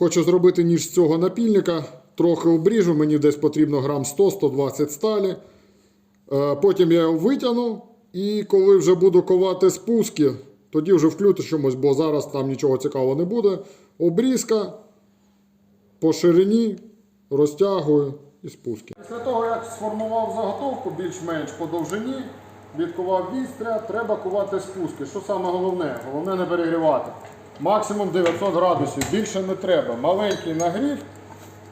Хочу зробити ніж з цього напільника. Трохи обріжу, мені десь потрібно грам 100-120 сталі. Е, Потім я його витягну, і коли вже буду ковати спуски, тоді вже включимось, бо зараз там нічого цікавого не буде. Обрізка по ширині розтягую і спуски. Після того, як сформував заготовку більш-менш по довжині, відкував вістря, треба кувати спуски. Що саме головне? Головне не перегрівати. Максимум 900 градусів, більше не треба. Маленький нагрів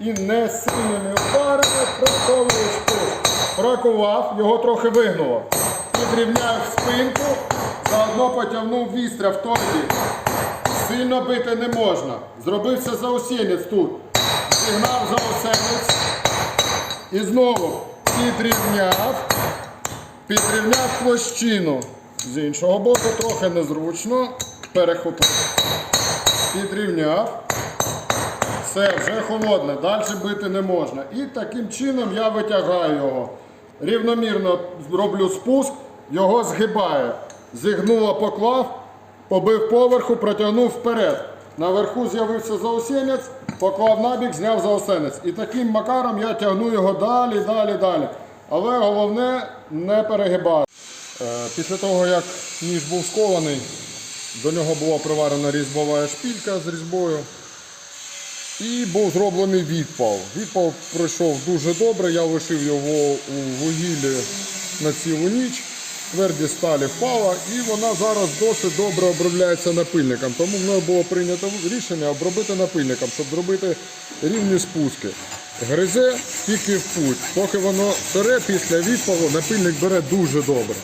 і не сильними ударами проковую спуск. Прокував, його трохи вигнуло. Підрівняв спинку, заодно потягнув вістря в той бік. Сильно бити не можна. Зробився заусінець тут. Зігнав заусенець. І знову підрівняв. Підрівняв площину. З іншого боку трохи незручно. Перехопив. Підрівняв. Все, вже холодне, далі бити не можна. І таким чином я витягаю його. Рівномірно роблю спуск, його згибає. Зігнуло поклав, побив поверху, протягнув вперед. Наверху з'явився заусенець, поклав набік, зняв заусенець. І таким макаром я тягну його далі, далі, далі. Але головне не перегибати. Е, Після того, як ніж був скований, до нього була приварена різьбова шпілька з різьбою. І був зроблений відпал. Відпал пройшов дуже добре. Я лишив його у вугіллі на цілу ніч. Тверді сталі впала і вона зараз досить добре обробляється напильником. Тому мною було прийнято рішення обробити напильником, щоб зробити рівні спуски. Гризе тільки в путь. Поки воно сире після відпалу, напильник бере дуже добре.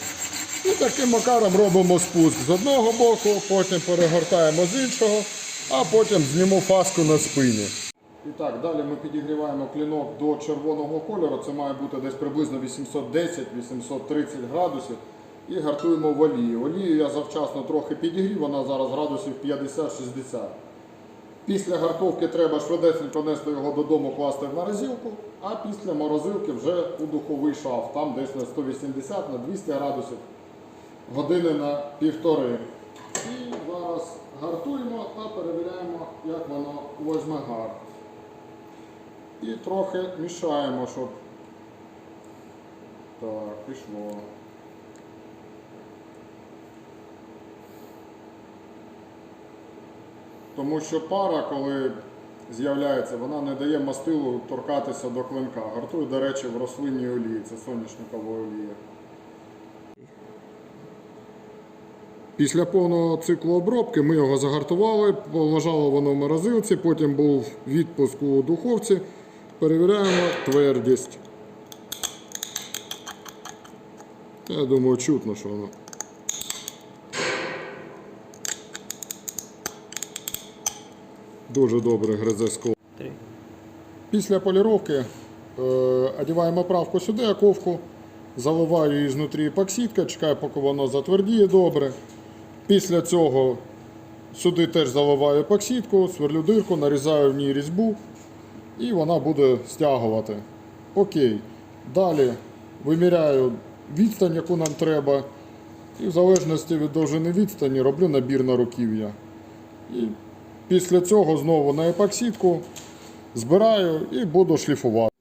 І таким макаром робимо спуск з одного боку, потім перегортаємо з іншого, а потім зніму фаску на спині. І так, далі ми підігріваємо клінок до червоного кольору. Це має бути десь приблизно 810-830 градусів. І гартуємо в олії. Олію я завчасно трохи підігрів, вона зараз градусів 50-60. Після гартовки треба швидесенько нести його додому, класти в морозилку, а після морозилки вже у духовий шаф, там десь на 180 на 200 градусів, години на півтори. І зараз гартуємо та перевіряємо, як воно возьме гар. І трохи мішаємо, щоб так, пішло. Тому що пара, коли з'являється, вона не дає мастилу торкатися до клинка. Гартую, до речі, в рослинній олії, це соняшникова олія. Після повного циклу обробки ми його загартували, лежало воно в морозилці, потім був відпуск у духовці. Перевіряємо твердість. Я думаю, чутно, що воно. Дуже добре гризе скло. Після поліровки е, одягаємо правку сюди, оковку, заливаю її знутрі епоксидка, чекаю, поки воно затвердіє добре. Після цього сюди теж заливаю епоксидку, сверлю дирку, нарізаю в ній різьбу і вона буде стягувати. Окей. Далі виміряю відстань, яку нам треба. І в залежності від довжини відстані роблю набір на руків'я. І після цього знову на епоксидку збираю і буду шліфувати.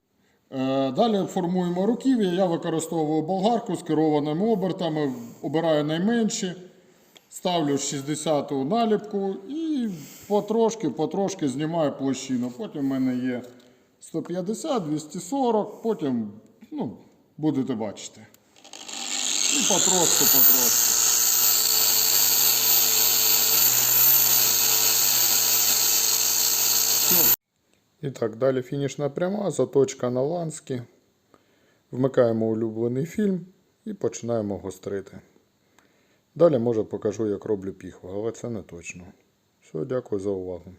Е, Далі формуємо руків'я. Я використовую болгарку з керованими обертами, обираю найменші, ставлю 60-ту наліпку і потрошки, потрошки знімаю площину. Потім в мене є 150, 240, потім ну, будете бачити. І потрошку, потрошку. І так, далі фінішна пряма, заточка на лански. Вмикаємо улюблений фільм і починаємо гострити. Далі може покажу, як роблю піхву, але це не точно. Все, дякую за увагу.